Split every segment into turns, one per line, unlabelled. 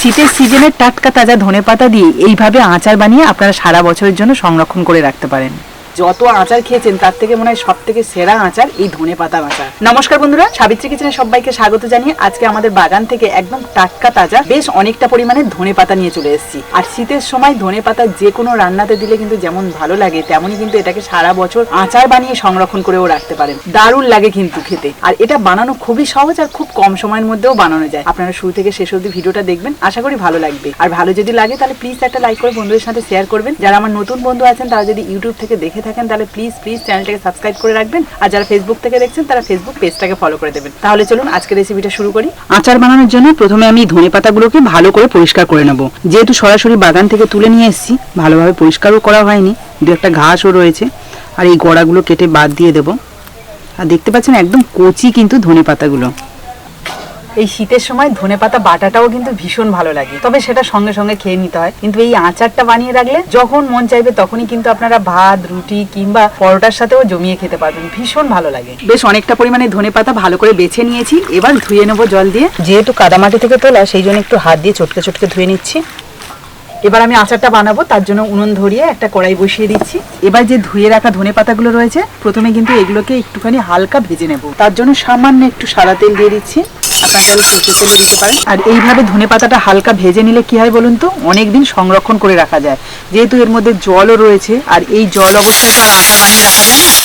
শীতের সিজনের টাটকা তাজা ধনে পাতা দিয়ে এইভাবে আচার বানিয়ে আপনারা সারা বছরের জন্য সংরক্ষণ করে রাখতে পারেন। যত আচার খেয়েছেন, তার থেকে মনে হয় সব থেকে সেরা আচার এই ধনে পাতা আচার নমস্কার বন্ধুরা, সাবিত্রী কিচেনে সবাইকে স্বাগত জানিয়ে আজকে আমাদের বাগান থেকে একদম টাটকা তাজা, বেশ অনেকটা পরিমাণে ধনে পাতা নিয়ে চলে এসেছি। আর শীতের সময় ধনে পাতা যে কোনো রান্নাতে দিলে কিন্তু যেমন ভালো লাগে, তেমনই কিন্তু এটাকে সারা বছর আচার বানিয়ে সংরক্ষণ করেও রাখতে পারেন। দারুণ লাগে কিন্তু খেতে। আর এটা বানানো খুবই সহজ আর খুব কম সময়ের মধ্যেও বানানো যায়। আপনারা শুরু থেকে শেষ অবধি ভিডিওটা দেখবেন, আশা করি ভালো লাগবে। আর ভালো যদি লাগে তাহলে প্লিজ একটা লাইক করে বন্ধুদের সাথে শেয়ার করবেন। যারা আমার নতুন বন্ধু আছেন, তারা যদি ইউটিউব থেকে দেখে থাকেন, তাহলে প্লিজ প্লিজ চ্যানেলটাকে সাবস্ক্রাইব করে রাখবেন। আর যারা ফেসবুক থেকে দেখছেন, তারা ফেসবুক পেজটাকে ফলো করে দেবেন। তাহলে চলুন আজকের রেসিপিটা শুরু করি। আচার বানানোর জন্য প্রথমে আমি ধনে পাতাগুলোকে ভালো করে পরিষ্কার করে নেব। যেহেতু সরাসরি বাগান থেকে তুলে নিয়ে এসেছি, ভালোভাবে পরিষ্কারও করা হয়নি। দু একটা ঘাসও রয়েছে। আর এই গোড়াগুলো কেটে বাদ দিয়ে দেবো। আর দেখতে পাচ্ছেন একদম কচি কিন্তু ধনে পাতাগুলো। এই শীতের সময় ধনে পাতা বাটাটাও কিন্তু ভীষণ ভালো লাগে। তবে সেটা সঙ্গে সঙ্গে খেয়ে নিতে হয়। কিন্তু এই আচারটা বানিয়ে রাখলে যখন মন চাইবে তখনই কিন্তু আপনারা ভাত রুটি কিংবা পরোটার সাথেও জমিয়ে খেতে পারবেন। ভীষণ ভালো লাগে। বেশ অনেকটা পরিমাণে ধনে পাতা ভালো করে বেছে নিয়েছি। এবার ধুয়ে নেব জল দিয়ে। যেহেতু কাদামাটি থেকে তোলা সেই জন্য একটু হাত দিয়ে চটকে চটকে ধুয়ে নিচ্ছি। এবার আমি আচারটা বানাবো, তার জন্য উনুন ধরিয়ে একটা কড়াই বসিয়ে দিচ্ছি। এবার যে ধুয়ে রাখা ধনে পাতাগুলো রয়েছে, প্রথমে কিন্তু এগুলোকে একটুখানি হালকা ভেজে নেব। তার জন্য সামান্য একটু সাদা তেল দিয়ে দিচ্ছি। আপনারা তেলও দিতে পারেন। আর এইভাবে ধনে পাতাটা হালকা ভেজে নিলে কি হয় বলুন তো, অনেকদিন সংরক্ষণ করে রাখা যায়। যেহেতু এর মধ্যে জলও রয়েছে, আর এই জল অবস্থায় তো আর আচার বানিয়ে রাখা যায় না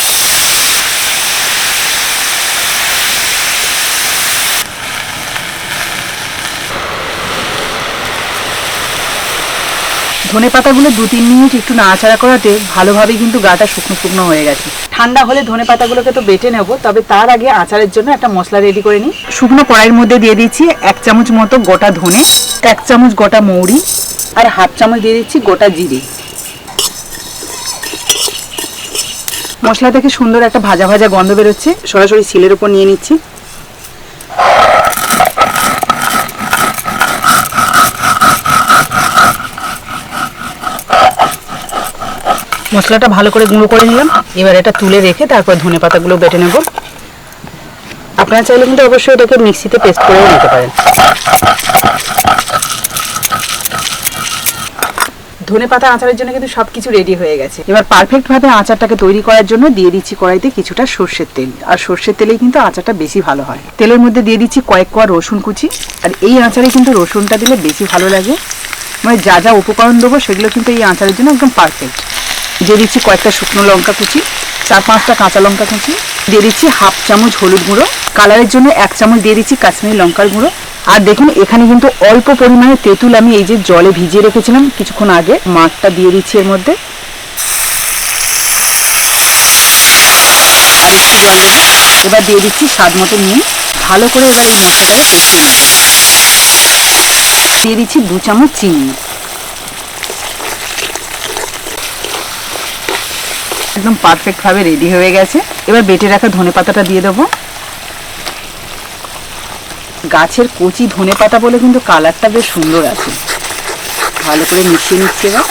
ধনে পাতাগুলো দু তিন মিনিট একটু নাড়াচাড়া করাতে ভালোভাবে কিন্তু গাটা শুকনো শুকনো হয়ে গেছে। ঠান্ডা হলে ধনে পাতাগুলোকে তো বেটে নেব, তবে তার আগে আচারের জন্য একটা মশলা রেডি করে নিই। শুকনো কড়াইয়ের মধ্যে দিয়ে দিচ্ছি এক চামচ মতো গোটা ধনে, এক চামচ গোটা মৌরি আর হাফ চামচ দিয়ে দিচ্ছি গোটা জিরে। মশলা থেকে সুন্দর একটা ভাজা ভাজা গন্ধ বেরোচ্ছে, সরাসরি সিলের উপর নিয়ে নিচ্ছি। মশলাটা ভালো করে গুঁড়ো করে নিলাম। এবার এটা তুলে রেখে তারপর ধনে পাতাগুলো বেটে নেব। আপনারা চাইলে কিন্তু অবশ্যই এটাকে মিক্সিতে পেস্ট করেও নিতে পারেন। ধনে পাতা আচারের জন্য কিন্তু সবকিছু রেডি হয়ে গেছে। এবার পারফেক্ট ভাবে আচারটাকে তৈরি করার জন্য দিয়ে দিচ্ছি কড়াইতে কিছুটা সর্ষের তেল। আর সর্ষের তেলেই কিন্তু আচারটা বেশি ভালো হয়। তেলের মধ্যে দিয়ে দিচ্ছি কয়েক কোয়া রসুন কুচি। আর এই আচারে কিন্তু রসুনটা দিলে বেশি ভালো লাগে। মানে যা যা উপকরণ দেবো সেগুলো কিন্তু এই আচারের জন্য একদম পারফেক্ট দিয়ে দিচ্ছি কয়েকটা শুকনো লঙ্কা কুচি, চার পাঁচটা কাঁচা লঙ্কা কুচি, দিয়ে দিচ্ছি হাফ চামচ হলুদ গুঁড়ো, কালারের জন্য এক চামচ দিয়ে দিচ্ছি কাশ্মীরি লঙ্কার গুঁড়ো। আর দেখুন, এখানে কিন্তু অল্প পরিমাণে তেঁতুল আমি এই যে জলে ভিজিয়ে রেখেছিলাম কিছুক্ষণ আগে মাঠটা দিয়ে দিচ্ছি এর মধ্যে। আর একটু জল দেবো এবার দিয়ে দিচ্ছি স্বাদ মতো নিয়ে ভালো করে এবার এই মশলাটাকে কষিয়ে নেব দিয়ে দিচ্ছি দু চামচ চিনি। একদম পারফেক্ট ভাবে রেডি হয়ে গেছে। এবার বেটে রাখা ধনে পাতাটা দিয়ে দেবো। গাছের কচি ধনে পাতা বলে কিন্তু কালারটা বেশ সুন্দর আছে। ভালো করে মিশিয়ে নিচ্ছে এবার।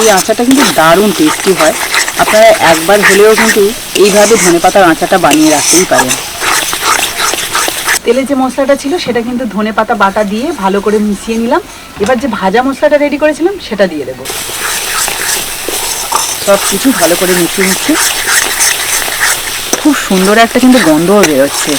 এই আচারটা কিন্তু দারুণ টেস্টি হয়। আপনারা একবার হলেও কিন্তু এইভাবে ধনে পাতার আচারটা বানিয়ে রাখতেই পারেন। তেলে যে মশলাটা ছিল সেটা কিন্তু ধনে পাতা বাটা দিয়ে ভালো করে মিশিয়ে নিলাম। এবার যে ভাজা মশলাটা রেডি করেছিলাম, সেটা দিয়ে দেবো। সব কিছু ভালো করে মিশিয়ে নিচ্ছি। খুব সুন্দর একটা কিন্তু গন্ধও বেরোচ্ছে।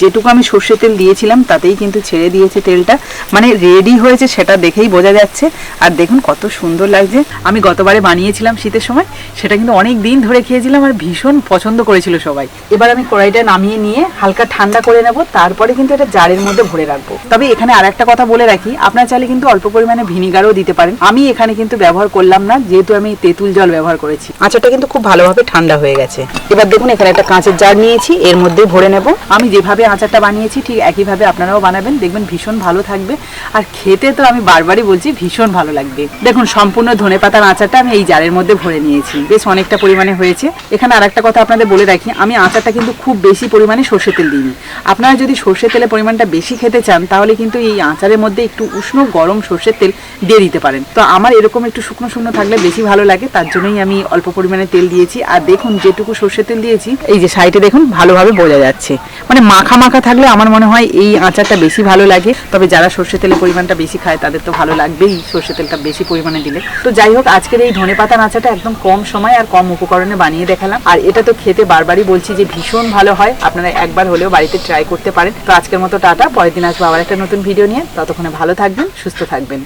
যেটুকু আমি সর্ষের তেল দিয়েছিলাম, তাতেই কিন্তু ছেড়ে দিয়েছে তেলটা। মানে রেডি হয়েছে সেটা দেখেই বোঝা যাচ্ছে। আর দেখুন কত সুন্দর লাগছে। আমি গতবারে বানিয়েছিলাম শীতের সময়, সেটা কিন্তু অনেক দিন ধরে খেয়েছিলাম আর ভীষণ পছন্দ করেছিল সবাই। এবার আমি কড়াইটা নামিয়ে নিয়ে হালকা ঠান্ডা করে নেব, তারপরে কিন্তু এটা জারের মধ্যে ভরে রাখব। তবে এখানে আর একটা কথা বলে রাখি, আপনার চাইলে কিন্তু অল্প পরিমাণে ভিনিগারও দিতে পারেন। আমি এখানে কিন্তু ব্যবহার করলাম না, যেহেতু আমি তেঁতুল জল ব্যবহার করেছি। আচারটা কিন্তু খুব ভালোভাবে ঠান্ডা হয়ে গেছে। এবার দেখুন এখানে একটা কাঁচের জার নিয়েছি, এর মধ্যে ভরে নেব। আমি যেভাবে আচারটা বানিয়েছি, ঠিক একইভাবে আপনারাও বানাবেন। দেখবেন ভীষণ ভালো থাকবে। আর খেতে তো আমি বারবারই বলছি, ভীষণ ভালো লাগবে। দেখুন, সম্পূর্ণ ধনেপাতার আচারটা আমি এই জারের মধ্যে ভরে নিয়েছি। বেশ অনেকটা পরিমাণে হয়েছে। এখানে আর একটা কথা আপনাদের বলে রাখি, আমি আচারটা কিন্তু খুব বেশি পরিমাণে সর্ষে তেল দিইনি। আপনারা যদি সর্ষে তেলের পরিমাণটা বেশি খেতে চান, তাহলে কিন্তু এই আচারের মধ্যে একটু উষ্ণ গরম সর্ষের তেল দিয়ে দিতে পারেন। তো আমার এরকম একটু শুকনো শুকনো থাকলে বেশি ভালো লাগে, তার জন্যই আমি অল্প পরিমাণে তেল দিয়েছি। আর দেখুন, যেটুকু সর্ষের তেল দিয়েছি, এই যে সাইডে দেখুন, ভালোভাবে বোঝা যাচ্ছে। মানে মাখা মাখা থাকলে আমার মনে হয় এই আচারটা বেশি ভালো লাগে। তবে যারা সর্ষে তেলের পরিমাণটা বেশি খায়, তাদের তো ভালো লাগবেই সর্ষে তেলটা বেশি পরিমাণে দিলে। তো যাই হোক, আজকের এই ধনে পাতার আচারটা একদম কম সময় আর কম উপকরণে বানিয়ে দেখালাম। আর এটা তো খেতে বারবারই বলছি যে ভীষণ ভালো হয়। আপনারা একবার হলেও বাড়িতে ট্রাই করতে পারেন। তো আজকের মতো টাটা, পরের দিন আসব আবার একটা নতুন ভিডিও নিয়ে। ততক্ষণে ভালো থাকবেন, সুস্থ থাকবেন।